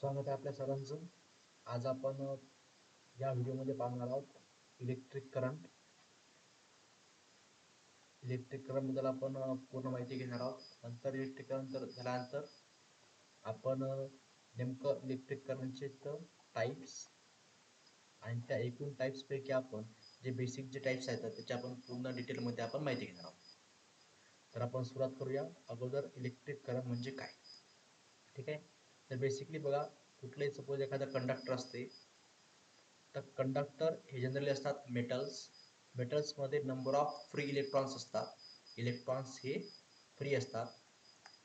स्वागत आहे आपल्या सर्वांचं आज आपण या व्हिडिओमध्ये पाहणार आहोत इलेक्ट्रिक करंट इलेक्ट्रिक करंटबद्दल आपण पूर्ण माहिती घेणार आहोत. नंतर इलेक्ट्रिक करंट तर झाल्यानंतर आपण नेमकं इलेक्ट्रिक करंटचे टाईप्स आणि त्या एकूण टाईप्सपैकी आपण जे बेसिक जे टाईप्स आहेत त्याची आपण पूर्ण डिटेलमध्ये आपण माहिती घेणार आहोत. तर आपण सुरुवात करूया. अगोदर इलेक्ट्रिक करंट म्हणजे काय? ठीक आहे? तर बेसिकली बघा कुठलेही सपोज एखादा कंडक्टर असते तर कंडक्टर हे जनरली असतात मेटल्स मेटल्समध्ये नंबर ऑफ फ्री इलेक्ट्रॉन्स असतात. इलेक्ट्रॉन्स हे फ्री असतात.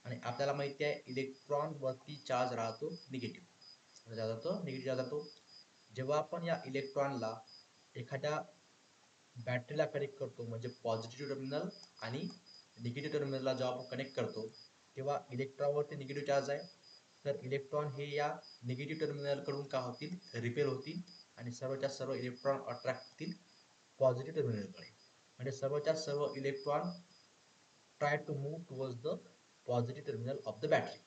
आणि आपल्याला माहिती आहे इलेक्ट्रॉनवरती चार्ज राहतो निगेटिव्ह जातो निगेटिव्ह जातो जेव्हा आपण या इलेक्ट्रॉनला एखाद्या बॅटरीला कनेक्ट करतो म्हणजे पॉझिटिव्ह टर्मिनल आणि निगेटिव्ह टर्मिनलला जेव्हा आपण कनेक्ट करतो तेव्हा इलेक्ट्रॉनवरती निगेटिव्ह चार्ज आहे. तर इलेक्ट्रॉन हे या निगेटिव्ह टर्मिनलकडून का होतील? रिपेल होतील. आणि सर्वच्या सर्व इलेक्ट्रॉन अट्रॅक्ट होतील पॉझिटिव्ह टर्मिनलकडे म्हणजे सर्वच्या सर्व electron try to move towards the positive terminal of the battery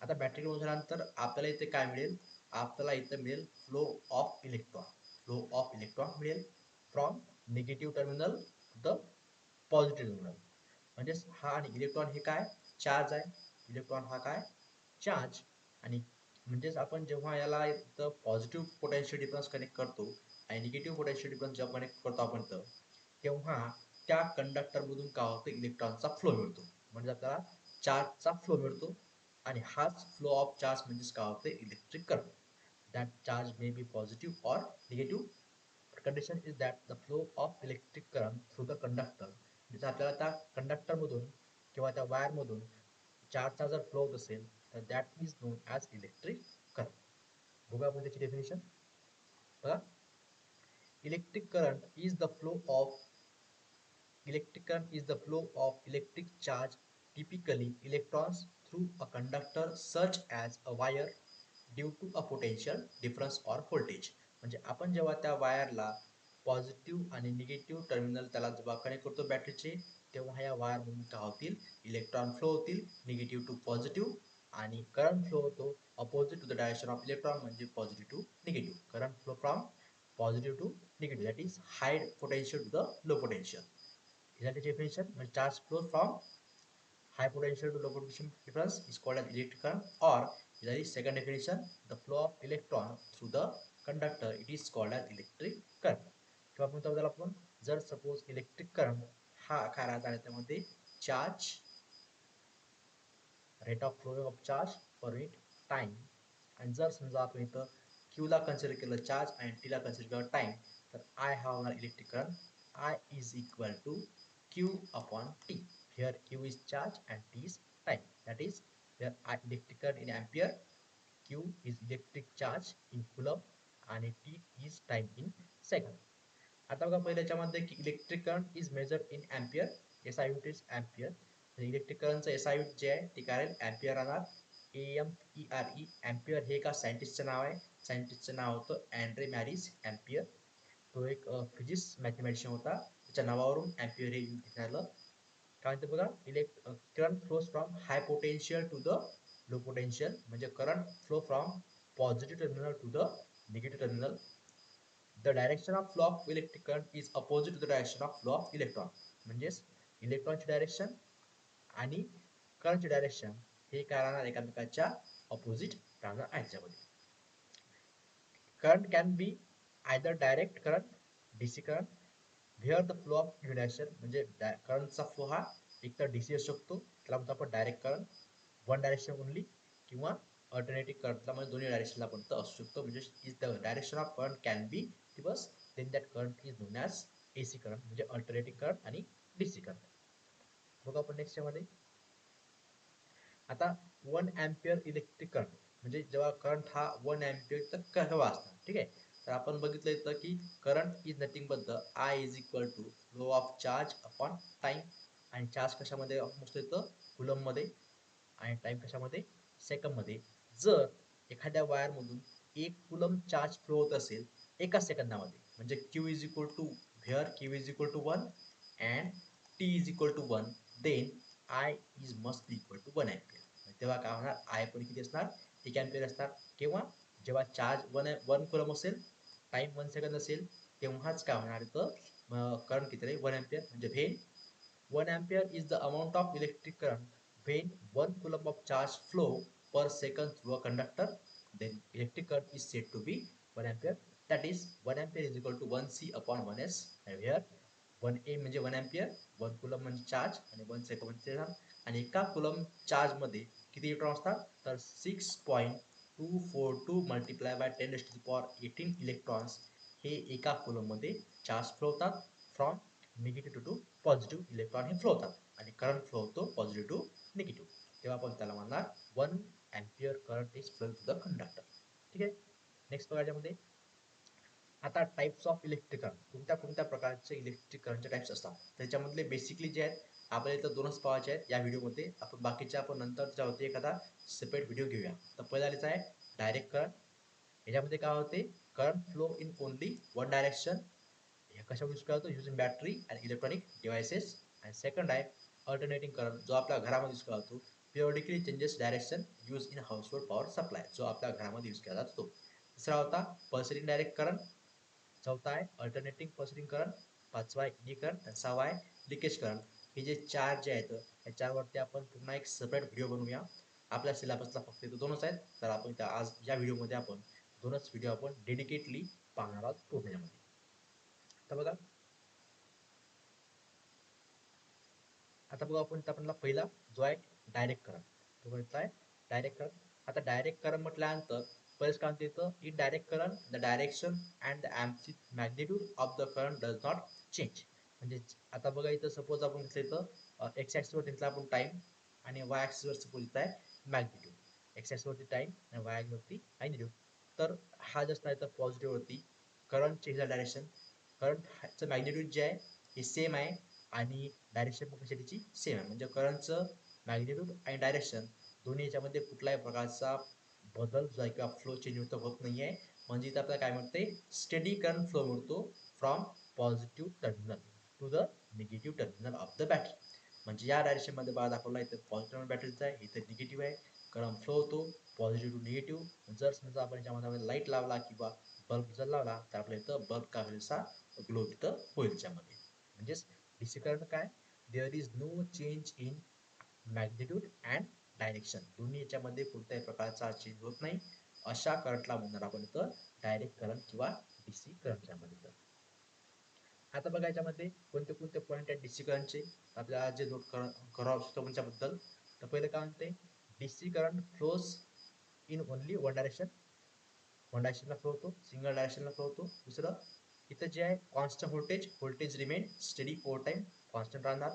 आता बॅटरी झाल्यानंतर आपल्याला इथे काय मिळेल? आपल्याला इथं मिळेल flow of electron flow of electron मिळेल from negative terminal the positive terminal म्हणजेच हा आणि इलेक्ट्रॉन हे काय? चार्ज आहे. इलेक्ट्रॉन हा काय? चार्ज आणि म्हणजेच आपण जेव्हा याला इथं पॉझिटिव्ह पोटॅन्शियल डिफरन्स कनेक्ट करतो आणि निगेटिव्ह पोटॅन्शियल डिफरन्स जेव्हा कनेक्ट करतो आपण तर तेव्हा त्या कंडक्टरमधून काय होतं? इलेक्ट्रॉनचा फ्लो मिळतो. म्हणजे आपल्याला चार्जचा फ्लो मिळतो आणि हाच फ्लो ऑफ चार्ज म्हणजेच काय होतं? Electric current that charge may be positive or negative condition is that the flow of electric current through the conductor म्हणजे आपल्याला त्या कंडक्टरमधून किंवा त्या वायरमधून चार्जचा जर फ्लो होत असेल तर that is known as electric current बघा आपण त्याची डेफिनेशन बघा. Electric current is the flow of electric current is the flow of electric charge typically electrons through a conductor search as a wire due to a potential difference or voltage म्हणजे आपण जेव्हा त्या वायरला positive आणि negative terminal त्याला जेव्हा connect करतो बॅटरीचे तेव्हा या वायरमधून काय होतील? इलेक्ट्रॉन फ्लो होतील निगेटिव्ह टू पॉझिटिव्ह आणि करंट फ्लो होतो opposite to the direction of electron म्हणजे positive to negative current flow from positive to negative that is high potential to the low potential electric differential म्हणजे charge flow from high potential to low potential difference is called as electric current or that is second definition the flow of electron through the conductor it is called as electric current किंवा म्हणतो आपण? जर suppose electric current हा काय राहत आहे त्यामध्ये charge rate of flow of charge per unit time आणि जर समजा आपण इथं क्यूला कन्सिडर केलं चार्ज आणि टीला कन्सिडर केलं टाइम तर आय हा होणार electric current I is equal to Q upon T here Q is charge and T is time that is here I electric current in ampere Q is electric charge in coulomb आणि T is time in second आता बघा पहिल्याच्यामध्ये की electric current is measure in ampere S I unit is ampere electric करंटचं S I जे आहे ते काय राहील अँपियर राहणार. A M E R E ampere हे एका सायंटिस्टचं नाव आहे. सायंटिस्टचं नाव होतं अँड्रे मॅरिस अँपियर तो एक फिजिक्स मॅथमॅटिशियन होता. त्याच्या नावावरून अँपियर हे झालं. काय म्हणते बघा elect current flows from high potential to the low potential म्हणजे current flow from positive terminal to the negative terminal the direction of flow of electric current is opposite to the direction of flow of electron म्हणजेच इलेक्ट्रॉनची direction आणि करंटचे direction हे काय राहणार? एकामेकाच्या opposite राहणार आहे याच्यामध्ये. Current can be either direct current DC current where the flow of direction म्हणजे करंटचा फ्लो हा एक तर डीसी असू शकतो त्याला म्हणतो आपण direct current one direction only किंवा अल्टरनेटिव्ह करंटला म्हणजे दोन्ही डायरेक्शनला पण असू शकतो. म्हणजे is the direction of current can be दिवस then that current is known as AC current म्हणजे अल्टरनेटिव्ह करंट आणि डीसी करंट बघू आपण नेक्स्टमध्ये. आता वन अँपियर इलेक्ट्रिक करंट म्हणजे जेव्हा करंट हा वन अँपियर तर असतो असणार. ठीक आहे? तर आपण बघितलं इथं की current is nothing but the I is equal to low of charge upon time आणि चार्ज कशामध्ये मोस्ट येतं कुलममध्ये आणि टाइम कशामध्ये? सेकंडमध्ये जर एखाद्या वायरमधून एक कुलम चार्ज फ्लो होत असेल एका सेकंदामध्ये म्हणजे Q is equal to where Q is equal to one and T is equal to one then I is must be equal to one ampere तेव्हा काय होणार? आय पण किती असणार? एक एम्पियर असणार. किंवा जेव्हा चार्ज वन वन कुलम असेल टाइम वन सेकंद असेल तेव्हाच काय होणार तर? करंट किती राहील? वन एम्पियर म्हणजे when one ampere is the amount of electric current when one coulomb of charge flow per second through conductor then electric current current is said to be 1 ampere. That is 1 ampere is equal to 1c upon 1s and here one A म्हणजे one ampere one coulomb म्हणजे charge आणि one second म्हणजे आणि एका coulomb चार्जमध्ये किती electron असतात? तर 6.242 multiply by 10 to power 18 electrons हे एका कुलममध्ये चार्ज फ्लो होतात from negative to positive electron हे फ्लो होतात आणि करंट फ्लो होतो पॉझिटिव्ह टू निगेटिव्ह तेव्हा आपण त्याला म्हणणार one ampere current is flow to the conductor ठीक आहे? नेक्स्ट बघा याच्यामध्ये. आता टाइप्स ऑफ इलेक्ट्रिक करंट कोणत्या कोणत्या प्रकारचे इलेक्ट्रिक करंटचे टाइप्स असतात? त्याच्यामधले बेसिकली जे आहेत आपल्याला इथं दोनच पावायचे आहेत. या व्हिडिओमध्ये आपण बाकीच्या आपण नंतरच्या होते एखादा सेपरेट व्हिडिओ घेऊया. तर पहिल्याचा आहे डायरेक्ट करंट याच्यामध्ये काय होते? Current flow in only one direction हे कशामध्ये यूज करतो? Using battery and electronic devices आणि सेकंड आहे अल्टरनेटिंग करंट जो आपल्या घरामध्ये यूज करतो. Periodically changes direction use in household power supply जो आपल्या घरामध्ये यूज केला जातो. तिसरा होता पल्सरिंग डायरेक्ट करंट चौथा आहे अल्टरनेटिंग प्रोसेसिंग करंट पाचवा आहे ईडी करंट आणि सहावा आहे लिकेज करंट हे जे चार जे आहेत या चारवरती आपण पुन्हा एक सेपरेट व्हिडिओ बनवूया. आपल्या सिलेबसला फक्त इथं दोनच आहेत. तर आपण त्या आज या व्हिडिओमध्ये आपण दोनच व्हिडिओ आपण डेडिकेटली पाहणार आहोत पूर्ण यामध्ये आता बघा. आता बघा आपण आपल्याला पहिला जो आहे डायरेक्ट करंट तो म्हटला आहे डायरेक्ट करंट आता डायरेक्ट करंट म्हटल्यानंतर First काय म्हणते येतं in direct current the direction and the ॲम्पची magnitude of the current does not change म्हणजे आता बघा इथं सपोज आपण घेतलं इथं एक्स ॲक्सिसवर घेतला आपण टाइम आणि वाय ॲक्सिसवर सपोज इथं आहे मॅग्निट्यूड एक्स ॲक्सिसवरती टाइम आणि वाय ॲक्सिसवरती मॅग्निट्यूड तर हा जस्ट आहे तर पॉझिटिव्हवरती करंट चेंज डायरेक्शन करंटचं मॅग्निट्यूड जे आहे हे सेम आहे आणि डायरेक्शन पण कशी त्याची सेम आहे. म्हणजे करंटचं मॅग्निट्यूड आणि डायरेक्शन दोन्ही याच्यामध्ये कुठल्याही प्रकारचा बदल जो आहे किंवा फ्लो चेंज होतं होत नाही आहे म्हणजे इथं आपल्याला काय म्हणते? स्टडी करंट फ्लो मिळतो from positive terminal to the negative terminal of the battery म्हणजे या डायरेक्शनमध्ये बघा दाखवला इथं पॉझिटिव्ह बॅटरीचा आहे इथं निगेटिव्ह आहे. करंट फ्लो होतो पॉझिटिव्ह टू निगेटिव्ह जर समजा आपण याच्यामध्ये लाइट लावला किंवा बल्ब जर लावला तर आपल्या इथं बल्ब काय होईल ग्लो इथं होईल त्यामध्ये म्हणजेच डीसी करंट काय? There is no change in magnitude and direction. दोन्ही याच्यामध्ये कोणत्याही प्रकारचा चेंज होत नाही. अशा करंटला म्हणणार आपण इथं डायरेक्ट करंट किंवा डीसी करंट यामध्ये आता बघा याच्यामध्ये कोणते कोणते पॉईंट आहेत डीसी करंटचे आपल्याला जे नोट करावं असतो त्याच्याबद्दल. तर पहिलं काय म्हणते? DC current flows in only one direction one डायरेक्शनला flow होतो सिंगल डायरेक्शनला फ्लो होतो. दुसरं इथं जे आहे constant voltage voltage remain steady for time constant राहणार.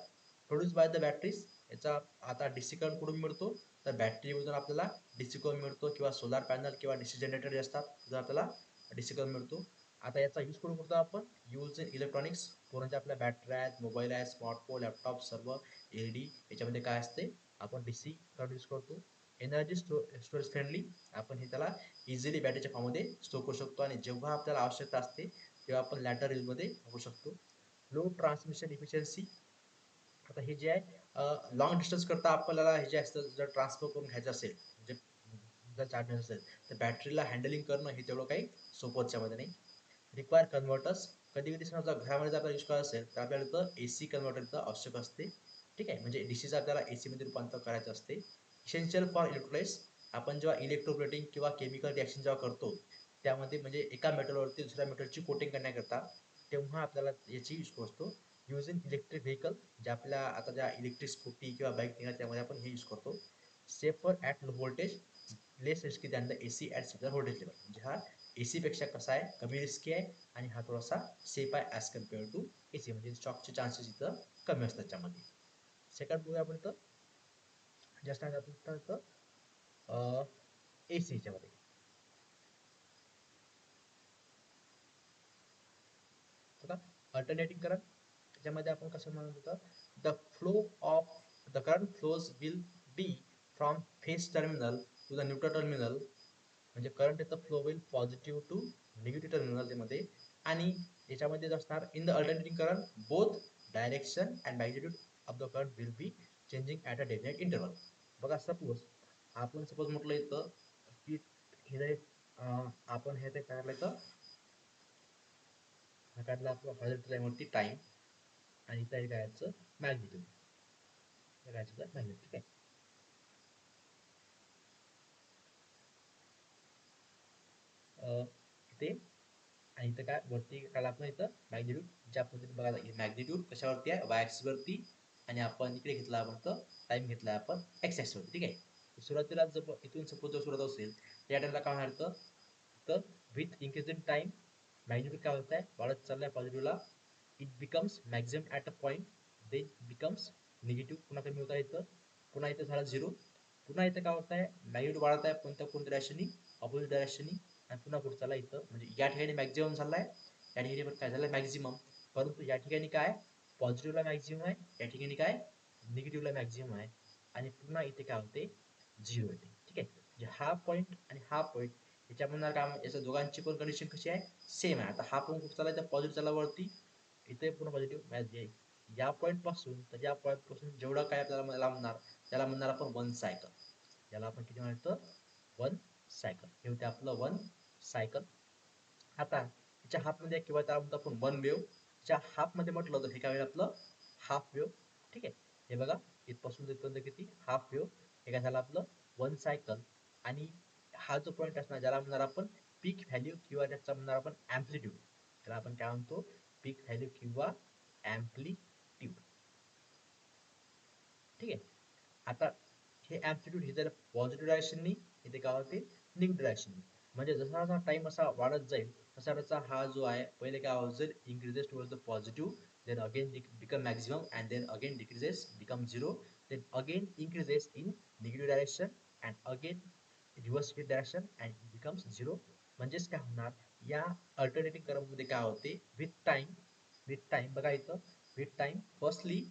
प्रोड्यूस बाय द बॅटरीज याचा आता डीसी करंट कुठून मिळतो. तर बॅटरीमधून आपल्याला डीसी करंट मिळतो किंवा सोलार पॅनल किंवा डीसी जनरेटर जे असतात तिथून आपल्याला डीसी करंट मिळतो. आता याचा यूज करून करतो आपण. यूज इलेक्ट्रॉनिक्स पूर्ण आपल्या बॅटरी आहेत मोबाईल आहे स्मार्टफोन लॅपटॉप सर्व एल डी याच्यामध्ये काय असते? आपण डीसी करंट यूज करतो. एनर्जी स्टो स्टोरेज फ्रेंडली आपण हे त्याला इझिली बॅटरीच्या फॉर्ममध्ये स्टोर करू शकतो आणि जेव्हा आपल्याला आवश्यकता असते तेव्हा आपण लॅटर यूजमध्ये वापरू शकतो. लो ट्रान्समिशन इफिशियन्सी आता हे जे आहे लॉंग डिस्टन्स करता आपल्याला हे जे असतं जर ट्रान्सफर करून घ्यायचं असेल म्हणजे जर चार्ज असेल तर बॅटरीला हँडलिंग करणं हे तेवढं काही सोपं त्याच्यामध्ये नाही? रिक्वायर कन्व्हर्टर्स कधी कधी समजा घरामध्ये जर आपल्याला युज करत असेल तर आपल्याला तर ए सी कन्व्हर्टरचं आवश्यक असते. ठीक आहे? म्हणजे डी सीचं आपल्याला ए सीमध्ये रूपांतर करायचं असते. इसेन्शियल फॉर इलेक्ट्रोलाइस आपण जेव्हा इलेक्ट्रोप्लेटिंग किंवा केमिकल रिॲक्शन जेव्हा करतो त्यामध्ये म्हणजे एका मेटलवरती दुसऱ्या मेटलची कोटिंग करण्याकरता तेव्हा आपल्याला याची यूज करतो यूज इन इलेक्ट्रिक व्हेकल ज्या आपल्या आता ज्या इलेक्ट्रिक स्कूटी किंवा बाईक निघाल्या त्यामध्ये आपण हे यूज करतो. Safer at low voltage less risky than the A C at similar voltage level म्हणजे हा ए सीपेक्षा कसा आहे? कमी रिस्की आहे आणि हा थोडासा सेफ आहे as compare to A C म्हणजे शॉकचे चान्सेस इथं कमी असतात त्याच्यामध्ये सेकंड बघूया आपण इथं. जस्ट आपण इथं ए सी याच्यामध्ये. अल्टरनेटिंग करंट त्याच्यामध्ये आपण कसं म्हणत होतं the flow of the current flows will be from phase terminal to the neutral terminal म्हणजे करंट इथं फ्लो होईल पॉझिटिव्ह टू निगेटिव्ह टर्मिनलमध्ये आणि याच्यामध्ये असणार in the alternating current both direction and magnitude of the current will be changing at a definite interval बघा suppose आपण suppose म्हटलं इथं की हे आपण हे ते काढलं तर काढलं आपलं आपला टाईम टाइम आणि त्या हे काढायचं त्या हे काढायचं मॅग्निट्यूड ठीक आहे? अं, आणि इथं काय? वरती काय आपण इथं? मॅग्निट्यूड ज्या पद्धतीने बघायला लागेल मॅग्निट्यूड कशावरती आहे? वाय ऍक्सिस वरती. आणि आपण इकडे घेतला आपण तर टाईम घेतला आपण एक्स ऍक्सिस वरती ठीक आहे? सुरुवातीला जर इथून सपोज जर सुरुवात असेल तर या टाईमला काय होणार तर with increase in time magnitude काय होत आहे वाढत चाललाय पॉझिटिव्हला it becomes maximum at a point they becomes negative पुन्हा कमी होता येतं? पुन्हा इथं झाला झिरो पुन्हा इथं काय होत आहे मॅग्नेट वाढत आहे कोणत्या कोणत्या डायरेक्शनी ऑपोजिट डायरेक्शनी आणि पुन्हा कुठं चालला इथं. म्हणजे या ठिकाणी मॅक्झिमम झालाय या ठिकाणी पण काय झालं मॅक्झिमम परंतु या ठिकाणी काय? पॉझिटिव्हला मॅक्झिमम आहे या ठिकाणी काय? निगेटिव्हला मॅक्झिमम आहे. आणि पुन्हा इथे काय होते? झिरो येते. ठीक आहे? म्हणजे हा पॉईंट आणि हा पॉईंट याच्यामधनं काय याच्या दोघांची पण कंडिशन कशी आहे? सेम आहे. आता हा पण कुठं चालला तर पॉझिटिव्ह चालला वरती. इथे पूर्ण पॉझिटिव्ह मॅच घे या पॉईंटपासून तर या पॉईंटपासून जेवढा काय आपल्याला मला म्हणणार त्याला म्हणणार आपण वन सायकल याला आपण किती म्हणतो? वन सायकल हे होते आपलं वन सायकल आता याच्या हाफमध्ये किंवा त्याला म्हणतो आपण वन वेव च्या हाफमध्ये म्हटलं तर हे काय होईल आपलं? हाफ वेव ठीक आहे? हे बघा इथपासून इथपर्यंत किती? हाफ वेव हे काय झालं आपलं? वन सायकल आणि हा जो पॉईंट असणार ज्याला म्हणणार आपण पीक व्हॅल्यू किंवा त्याचा म्हणणार आपण ॲम्प्लिट्यूड त्याला आपण काय म्हणतो? पीक व्हॅल्यू किंवा ॲम्प्लिट्यूड ठीक आहे? आता हे ॲम्प्लिट्यूड हे जर पॉझिटिव्ह डायरेक्शन नाही ते काय होते निगेटिव्ह डायरेक्शन म्हणजे जसा जसा टाईम असा वाढत जाईल तसा तसा हा जो आहे पहिले काय होत? जाईल increases toward positive then again become maximum and then again decreases become zero then again increases in negative direction and again reverse direction and become zero म्हणजेच काय होणार? या अल्टरनेटिंग क्रममध्ये काय होते? विथ टाइम विथ टाइम बघा इथं with time firstly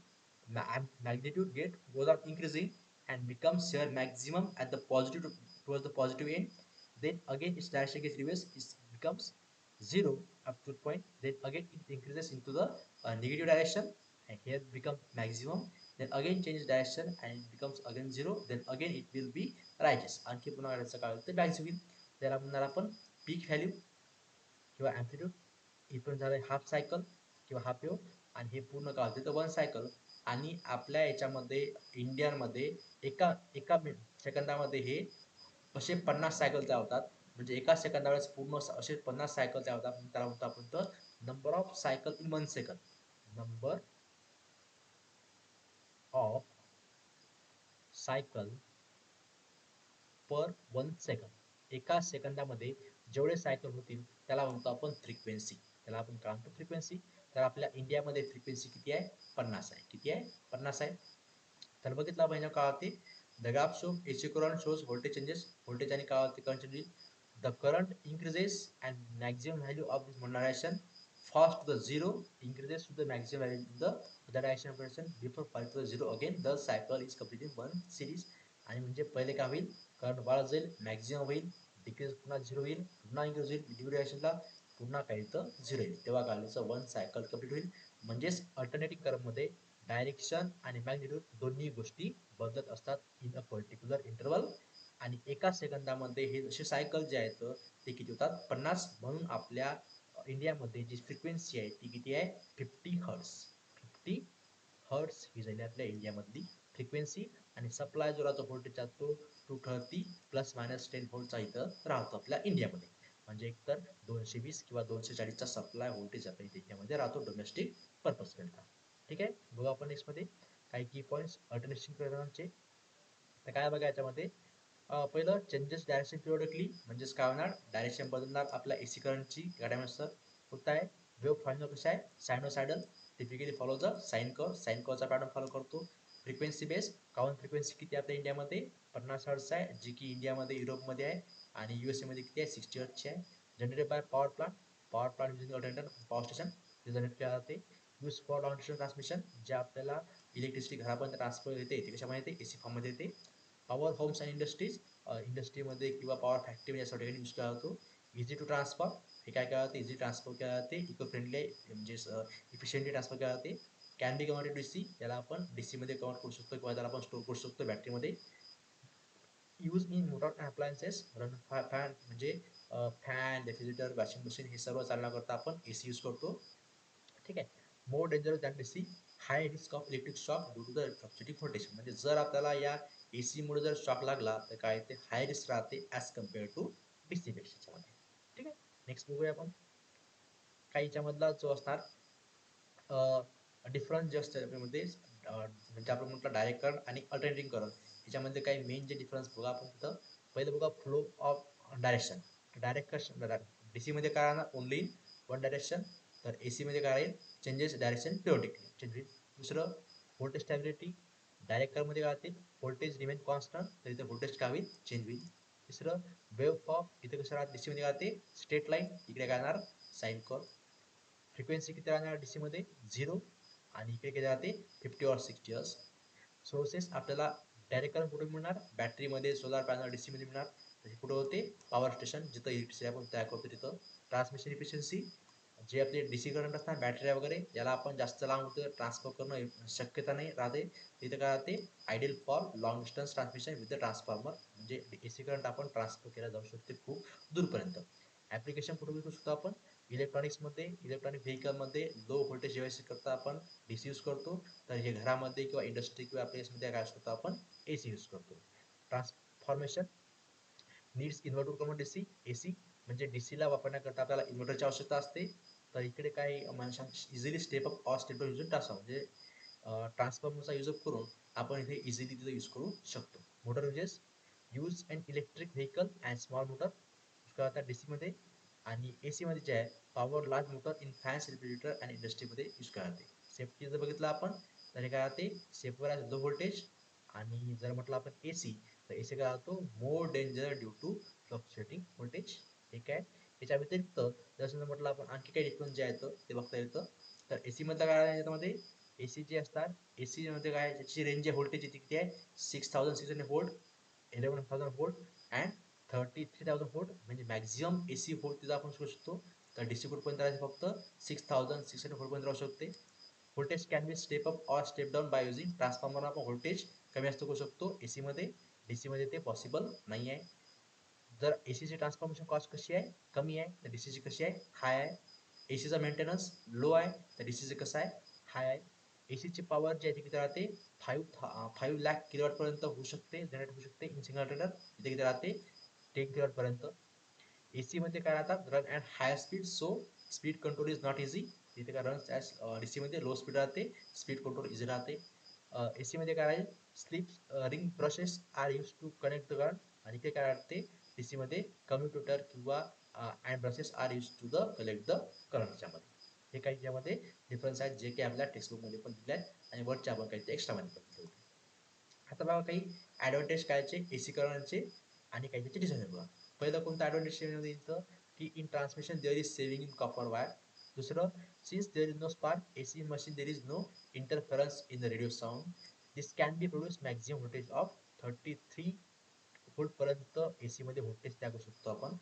magnitude get goes are increasing and become share maximum at the positive toward the positive end then again its dash again reverse its becomes zero up to point then again it increases in to the negative direction and here become maximum then again change direction and it becomes again zero then again it will be rises आणखी पुन्हा वेळेचं काय होतं? Bags होईल त्याला म्हणणार आपण पीक value किंवा ॲम्प्लिट्यूड इथून झालं हाफ सायकल किंवा हाफ वेव आणि हे पूर्ण काळ होते तर वन सायकल आणि आपल्या याच्यामध्ये इंडियनमध्ये एका एका सेकंदामध्ये हे असे पन्नास सायकल तयार होतात. म्हणजे एका सेकंदावेळेस पूर्ण असे पन्नास सायकल तयार होतात. त्याला म्हणतो आपण तर number of cycle in one second number of cycle per one second एका सेकंदामध्ये जेवढे सायकल होतील त्याला म्हणतो आपण फ्रिक्वेन्सी त्याला आपण काय म्हणतो? फ्रिक्वेन्सी तर आपल्या इंडियामध्ये फ्रिक्वेन्सी किती आहे? पन्नास आहे. किती आहे? पन्नास आहे. तर बघितला पाहिजे काय होते the gap show AC current shows voltage changes voltage आणि काय होते current changes the current increases and maximum value of this modulation fast to the zero increases to the maximum value in the other direction of direction before falling to the zero again. The cycle is completed in one series. आणि म्हणजे पहिले काय होईल? Current वाढत जाईल maximum होईल. Decrease पुन्हा zero होईल पुन्हा इन्क्रीज होईल. ड्युरेशनला पुन्हा काही तर झिरो येईल. तेव्हा गाडीचं वन सायकल कंप्लीट होईल. म्हणजेच अल्टरनेटिव्ह कर्ममध्ये डायरेक्शन आणि मॅग्निट्यूड दोन्ही गोष्टी बदलत असतात इन अ पर्टिक्युलर इंटरवल आणि एका सेकंदामध्ये हे जसे सायकल जे आहेत ते किती होतात? पन्नास. म्हणून आपल्या इंडियामध्ये जी फ्रिक्वेन्सी आहे ती किती आहे? फिफ्टी हर्ट्स फिफ्टी हर्ट्स ही झाली आपल्या इंडियामधली फ्रिक्वेन्सी आणि सप्लाय जो राहतो असतो two thirty plus minus ten व्होल्टचा इथं राहतो आपल्या इंडियामध्ये. म्हणजे एकतर दोनशे वीस किंवा दोनशे चाळीसचा सप्लाय व्होल्टेज आपल्या इंडियामध्ये राहतो डोमेस्टिक पर्पजकरिता ठीक आहे? बघू आपण नेक्स्टमध्ये काही की पॉईंट्स अल्टरनेशन प्रकरणांचे तर काय बघा याच्यामध्ये? पहिलं चेंजेस डायरेक्शन पिरियडिकली म्हणजेच काय होणार? डायरेक्शन बदलणार आपल्या एसी करंटची गाड्यानुसार होत आहे? वेव फॉर्म्युला कसं आहे? Sinusoidal typically follow the sine curve sine Karwa pattern follow करतो. फ्रिक्वेन्सी बेस काउन फ्रिक्वेन्सी किती आपल्या इंडियामध्ये? पन्नास हर्ट्स आहे जी की इंडियामध्ये युरोपमध्ये आहे आणि यू एस एमध्ये किती आहे? सिक्स्टी हर्ट्सची आहे. Generated by power plant power plant using power station ते जनरेट केला जाते यूज फॉर लॉन्ग ट्रान्समिशन जे आपल्याला इलेक्ट्रिसिटी घरापर्यंत ट्रान्सफर येते ते कशामध्ये येते? ए सी फॉर्ममध्ये येते. पॉवर होम्स अँड इंडस्ट्रीज इंडस्ट्रीमध्ये किंवा पॉवर फॅक्टरी यासाठी ठिकाणी यूज केला जातो. इझी टू ट्रान्सफर हे काय केलं जाते? इझी ट्रान्सफर केला जाते. इको फ्रेंडली म्हणजे इफिशियंटली ट्रान्सफर केला जाते. Can be converted D C याला आपण डी सीमध्ये कन्वर्ट करू शकतो किंवा त्याला आपण स्टोर करू शकतो बॅटरीमध्ये. Use in motor and appliances run fan म्हणजे फॅन रेफ्रिजरेटर वॉशिंग मशीन हे सर्व चालण्याकरता आपण ए सी यूज करतो. ठीक आहे? More dangerous than D C high risk of electric shock due to the fluctuating voltage म्हणजे जर आपल्याला या ए सीमुळे जर शॉक लागला तर काय ते हाय रिस्क राहते as compare to D C पेक्षाच्यामध्ये ठीक आहे? नेक्स्ट बघूया आपण. काही याच्यामधला जो असणार? डिफरन्स जे असते त्यामध्ये म्हणजे आपण म्हटलं डायरेक्ट करंट आणि अल्टरनेटिंग करंट याच्यामध्ये काही मेन जे डिफरन्स बघा आपण तिथं. पहिलं बघा flow of direction direct current D सीमध्ये काय राहणार? ओनली वन डायरेक्शन तर ए सीमध्ये काय राहील? चेंजेस डायरेक्शन पिरियोडिकली चेंजेस दुसरं व्होल्टेज स्टॅबिलिटी डायरेक्ट करमध्ये काय राहतील? व्होल्टेज रिमेन कॉन्स्टंट तर इथे व्होल्टेज काय होईल? चेंज होईल. तिसरं वेव्ह फॉर्म इथे कसं राहत? सीमध्ये काय राहते? स्ट्रेट लाईन इकडे काय राहणार? साईन कॉल फ्रिक्वेन्सी किती राहणार? डी सीमध्ये झिरो आणि इकडे केले जाते fifty or sixty years sources आपल्याला डायरेक्ट करंट कुठे मिळणार? बॅटरीमध्ये सोलार पॅनल डी सीमध्ये मिळणार. तर कुठं होते? पॉवर स्टेशन जिथं इलेक्ट्रिसिटी आपण तयार करतो तिथं. ट्रान्समिशन इफिशियन्सी जे आपले डी सी करंट असतात बॅटरी वगैरे याला आपण जास्त लांब होतं ट्रान्सफर करणं शक्यता नाही राहते. तिथं काय राहते? Ideal for long distance transmission with the transformer म्हणजे ए सी करंट आपण ट्रान्सफर केला जाऊ शकते खूप दूरपर्यंत. ॲप्लिकेशन कुठे करू शकतो आपण? इलेक्ट्रॉनिक्समध्ये इलेक्ट्रॉनिक व्हेकलमध्ये लो व्होल्टेज डिव्हाइस करता आपण डी सी यूज करतो. तर हे घरामध्ये किंवा इंडस्ट्री किंवा प्लेसमध्ये काय असतो आपण? ए सी यूज करतो. ट्रान्सफॉर्मेशन नीड्स इन्व्हर्टर करून डी सी ए सी म्हणजे डी सीला वापरण्याकरता आपल्याला इन्व्हर्टरची आवश्यकता असते. तर इकडे काय माणसां easily step up or step down use transform म्हणजे ट्रान्सफॉर्मरचा यूज करून आपण इथे इझिली तिथं यूज करू शकतो. मोटर म्हणजेच use and electric vehicle and small motor D सीमध्ये आणि ए सीमध्ये जे आहे power large motor in fans refrigerator आणि इंडस्ट्रीमध्ये यूज करते सेफ्टी जर बघितलं आपण तर हे काय राहते? सेफवर आहे लो व्होल्टेज आणि जर म्हटलं आपण ए सी तर ए सी काय राहतो? More danger due to fluctuating voltage ठीक आहे याच्या व्यतिरिक्त जर समजा म्हटलं आपण आणखी काही डिफरन्स जे आहेत ते बघता येतं तर ए सीमधलं काय आहे याच्यामध्ये? ए सी जे असतात ए सीमध्ये काय त्याची रेंज आहे व्होल्टेज किती आहे? Six thousand six hundred volt eleven thousand volt and thirty three thousand fort म्हणजे मॅक्झिमम ए सी फोर्ट तिथं आपण शोधू शकतो. तर डिस्ट्रीब्यूट पर्यंत राहायचं फक्त सिक्स थाउजंड सिक्स हंड्रेड फोर्टपर्यंत राहू शकते. Voltage can be step up or step down by using transformer आपण व्होल्टेज कमी जास्त करू शकतो. ए सीमध्ये डी सीमध्ये ते पॉसिबल नाही आहे. जर ए सीची ट्रान्सफॉर्मेशन कॉस्ट कशी आहे? कमी आहे. तर डी सीची कशी आहे? हाय आहे. ए सीचा मेंटेनन्स लो आहे. तर डी सीचं कसं आहे? हाय आहे. ए सीची पॉवर जी आहे ती किती राहते? फाईव्ह फाईव्ह लॅक किलोवॅटपर्यंत होऊ शकते. जनरेट होऊ शकते. इन सिंगल जनरेटर इथे किती राहते? टेन पर्यंत ए सीमध्ये काय राहतात? Run at higher speed so speed control is not easy इथे काय रन ॲज डी सीमध्ये लो स्पीड राहते स्पीड कंट्रोल इझी राहते. ए सीमध्ये काय राहील slip ring process are use to connect the current आणि ते काय राहते? डी सीमध्ये कम्युटेटर किंवा and brushes are use to the collect the करंटच्यामध्ये हे काही यामध्ये डिफरन्स आहेत जे की आपल्या टेक्स्टबुकमध्ये पण दिले आहेत आणि वरच्या आपण काही ते एक्स्ट्रामध्ये पण दिले होते आता बघा काही ॲडव्हान्टेज कायचे ए सी करंटचे आणि काही त्याचे डिसएडव्हान्टेज बघा. पहिलं कोणतं ॲडव्हान्टेज येतं की in transmission there is saving in copper wire दुसरं since there is no spark A C machine there is no interference in the radio sound this can be produce maximum voltage of thirty three व्होल्टपर्यंत A सीमध्ये voltage करू शकतो आपण.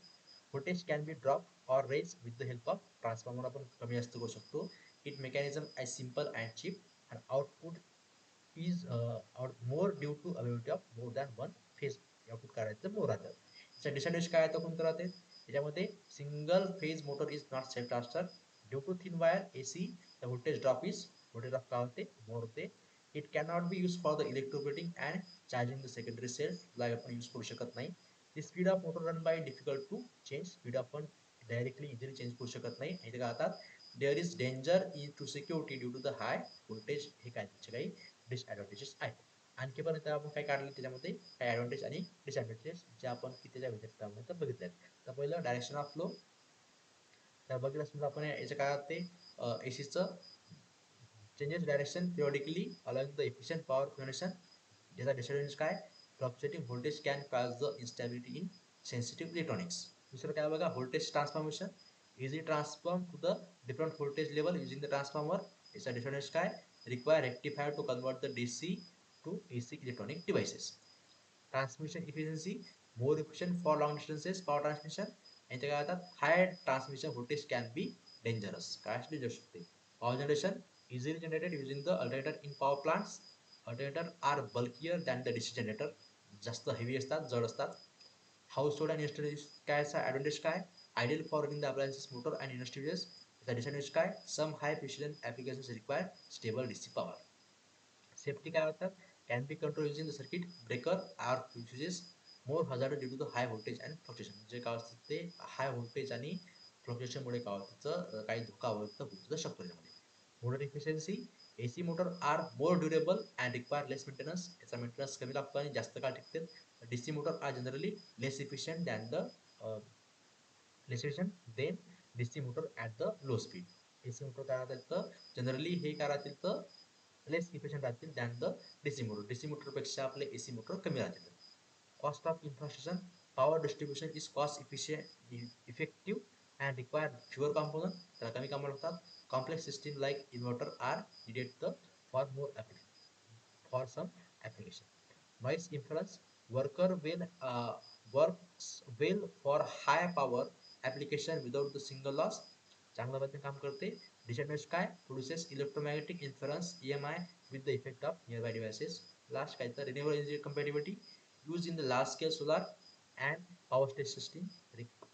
Voltage can be drop or raise with the help of transformer आपण कमी जास्त करू शकतो. It mechanism as simple and cheap and output is out more due to availability of more than one phase output करायचं more राहतं. त्याच्या disadvantage काय येतं कोणतं राहते त्याच्यामध्ये single phase motor is not self transfer due to thin wire A C the voltage drop is voltage drop काय होते? मोर होते. It cannot be use for the electroplating and charging the secondary cell ला आपण use करू शकत नाही. The speed of motor run by difficult to change speed आपण directly easily change करू शकत नाही. इथे काय होतात? There is danger in to security due to the high voltage हे काय? त्याचे काही डिसएडव्हान्टेजेस आहेत. आणखी पण आपण काय काढलं त्याच्यामध्ये? काही ॲडव्हान्टेज आणि डिसएडव्हान्टेजेस जे आपण की त्याच्या व्यतिरिक्त बघितले आहेत तर पहिलं डायरेक्शन ऑफ फ्लो तर बघितलं समजा आपण याच्या काळात ते ए सीचं changes direction periodically along the efficient power generation ज्याचा डिसएडव्हान्टेज काय? Fluctuating voltage can cause the instability in sensitive electronics दुसरं काय बघा? Voltage transformation easy transform to the different voltage level using the transformer याचा disadvantage काय? Require rectifier to convert the D C to A C electronic Transmission transmission more efficient for for distances, power power transmission यांच्या काय होतात high transmission voltage can be dangerous काय असली शकते power generation easily generated using the alternator in power plants. Alternator are bulkier than the DC generator. जास्त heavy असतात जड असतात हाऊस होल्ड अँड इंडस्ट्री कायचा ॲडव्हान्टेज काय ideal for running the appliances motor and industries त्याचा disadvantage काय some high precision applications require stable DC power safety काय होतात can be control using the circuit breaker are uses more hazard due to the high voltage and fluctuation. जे काय असतं ते high voltage आणि फ्लक्च्युएशनमुळे काय होतं त्याचं काही धोका व्यक्त होऊ शकतो त्यामध्ये motor efficiency A C motor are more durable and require less maintenance याचा मेंटेनन्स कमी लागतो आणि जास्त काळ टिकते. D C motor are generally less efficient than the less efficient then D C motor at the low speed A C motor काय राहतात तर जनरली हे काय राहतील तर लेस इफिशियंट राहतील than the D C motor D C मोटरपेक्षा आपले A C motor कमी राहतील. Cost of infrastructure power distribution is cost efficient effective and require fewer component त्याला कमी कामं लागतात. Complex system like inverter are needed the for more application for some application wise influence worker well work well for high power application without the single loss चांगल्या पद्धतीने काम करते. Disadvantage काय? Produces electromagnetic influence E M I with the effect of nearby devices last काय तर renewable energy compatibility use in the large scale solar and power stage system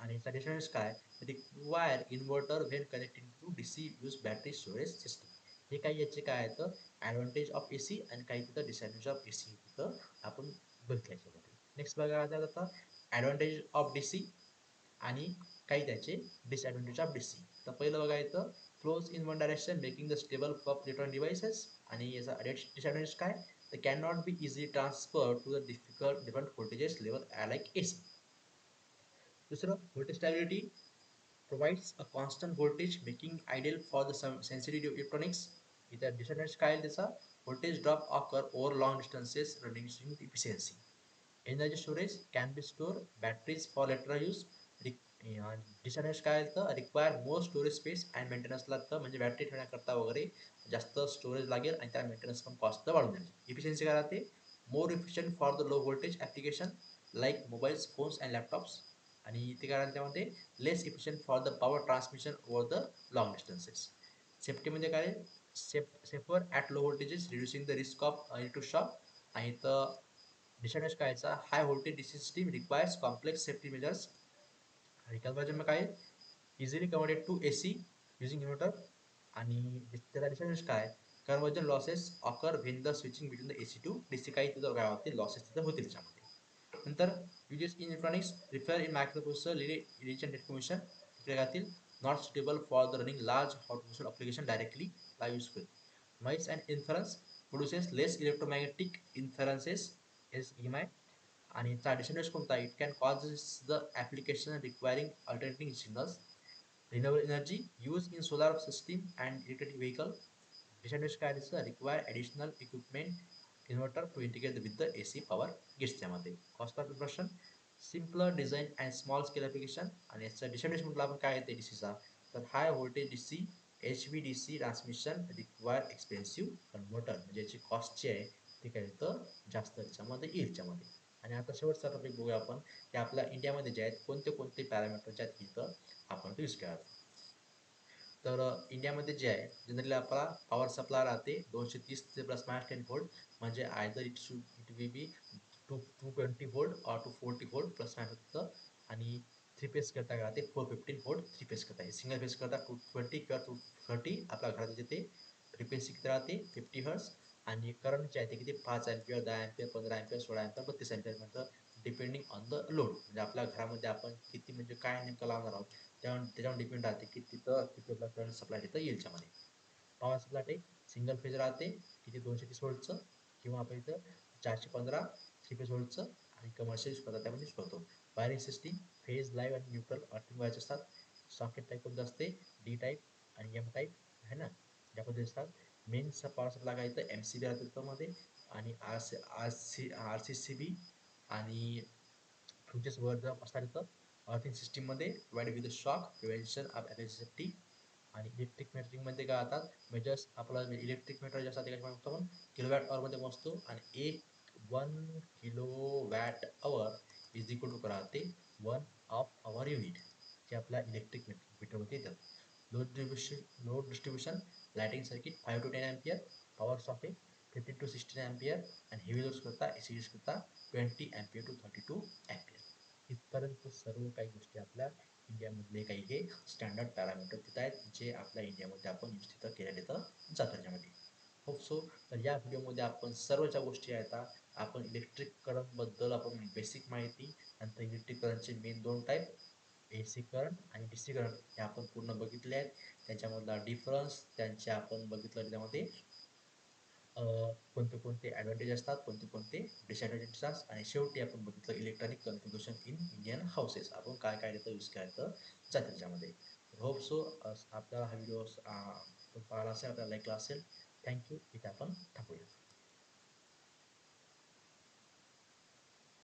आणि suggestions काय? Require inverter when connected to D C use battery storage system हे काही याचे काय आहेत advantage of A C आणि काही तिथं डिसएडव्हान्टेज ऑफ ए सी तिथं आपण बघितलं याच्यामध्ये. नेक्स्ट बघा आता ॲडव्हान्टेज ऑफ डी सी आणि काही त्याचे? डिसॲडव्हान्टेज ऑफ डी सी तर पहिलं बघा येतं flows in one direction making the stable for electronic devices आणि याचा डिसएडव्हान्टेज काय तर can not be easily transfer to the difficult different voltages level like A C दुसरं voltage stability provides a constant voltage making ideal for the sensitive electronics. इतर disadvantage काय आहे त्याचा voltage drop occur over long distances running efficiency energy storage can be store batteries for later use disadvantage काय तर require more storage space and maintenance लागतं म्हणजे battery ठेवण्याकरता वगैरे जास्त स्टोरेज लागेल आणि त्या मेंटेनन्स पण कॉस्ट वाढून जाईल. इफिशियन्सी काय राहते? More efficient for the low voltage application like mobiles phones and laptops आणि इथे काय त्यामध्ये? Less efficient for the power transmission over the long distances म्हणजे काय? Safe safer at low voltages reducing the risk of electric shock आणि तर disadvantage कायचा high voltage D team requires complex safety measures reconversion मग काय? Easily converted to A C using inverter आणि त्याचा difference काय? Conversion losses occur when the switching between the A C to D C काही तिथं काय होतील लॉसेस तिथं होतील त्याच्यामध्ये. नंतर uses in electronics prefer in microprocessor relation technician इकडे जातील not stable for the running large hot application directly live useful mice and inference produces less electromagnetic inferences S E my आणि चा डिसएडव्हान्टेज कोणता it can cause the application requiring alternating signals renewable energy use in solar system and electric vehicle disadvantage काय दिसतं require additional equipment inverter to integrate with the A C power gates त्यामध्ये cost of preparation simpler design and small scale application आणि याचा disadvantage म्हटलं आपण काय येते D सीचा तर high voltage D C H V D C transmission require expensive converter म्हणजे याची कॉस्ट जी आहे ती काय येतं जास्त याच्यामध्ये येईल याच्यामध्ये आणि आता शेवटचा टॉपिक बघूया आपण की आपल्या इंडियामध्ये जे आहेत कोणते कोणते पॅरामीटर जे आहेत इथं आपण यूज करावं तर इंडियामध्ये जे आहे जनरली आपला पॉवर सप्लाय राहते दोनशे तीस ते प्लस मायनस टेन व्होल्ट म्हणजे either it should it we be two two twenty volt or two forty volt plus minus होतं आणि थ्री फेस करता राहते four fifteen volt three phase करता. आहे सिंगल फेस करता टू ट्वेंटी किंवा two thirty आपल्या घरात जिथे फ्रिक्वेन्सी किती राहते? फिफ्टी हर्स आणि करंट जे आहे ते किती? पाच अँपियर दहा अँपियर पंधरा अँपियर सोळा अँपियर बत्तीस ampere depending on the load म्हणजे आपल्या घरामध्ये आपण किती म्हणजे काय नेमकं लावणार आहोत त्यावर त्याच्यावर डिपेंड राहते की तिथं किती आपला करंट सप्लाय तिथं येईल त्यामध्ये. Power supply type single phase राहते किती? दोनशे तीस वोल्टचं किंवा आपण इथं चारशे पंधरा थ्री फेज वोल्टचं आणि कमर्शियल यूज करतात त्यामध्ये यूज करतो. वायरिंग सिस्टीम फेज लाईव्ह आणि न्यूट्रल अर्थिंग व्हायचे असतात. सॉकेट टाईप कोणतं असते? डी टाईप आणि एम टाईप आहे ना? ज्या पद्धती असतात मेन पॉवर सप्लाय काय एम सी बी राहते त्यामध्ये आणि R C R C R C C B आणि फ्युचर्स वर असतात अर्थिंग सिस्टीममध्ये provide with shock prevention of electricity आणि इलेक्ट्रिक मेटरिंगमध्ये काय होतात मेजर्स आपला इलेक्ट्रिक मीटर जे असतात ते काय आपण किलोवॅट आवरमध्ये मोजतो आणि एक one kilo watt hour is equal to राहते वन ऑफ अवर युनिट जे आपल्या इलेक्ट्रिक मीटरमध्ये येतात. Load distribution load distribution lighting circuit five to ten ampere power socket fifteen to sixteen ampere आणि हेवी लोड्स करता एसी यूज करता twenty ampere to thirty two ampere इथपर्यंत सर्व काही गोष्टी आपल्या इंडियामधले काही हे स्टँडर्ड पॅरामीटर तिथं आहेत जे आपल्या इंडियामध्ये आपण यूज तिथं केलेले तर जातं त्याच्यामध्ये. होप सो तर या व्हिडिओमध्ये आपण सर्व ज्या गोष्टी आहेत आपण इलेक्ट्रिक करंटबद्दल आपण बेसिक माहिती नंतर इलेक्ट्रिक करंटचे मेन दोन टाईप ए सी करंट आणि डी सी करंट हे आपण पूर्ण बघितले आहेत. त्याच्यामधला डिफरन्स त्यांचे आपण बघितलं त्याच्यामध्ये कोणते कोणते ॲडव्हान्टेज असतात कोणते कोणते डिसॲडव्हान्टेज असतात आणि शेवटी आपण बघितलं electronic configuration in Indian houses आपण काय काय त्याचा यूज करायचं जातं त्याच्यामध्ये. होप सो आपल्याला हा व्हिडिओ पाहिला असेल आपल्याला ऐकला असेल. थँक्यू इथे आपण थांबूया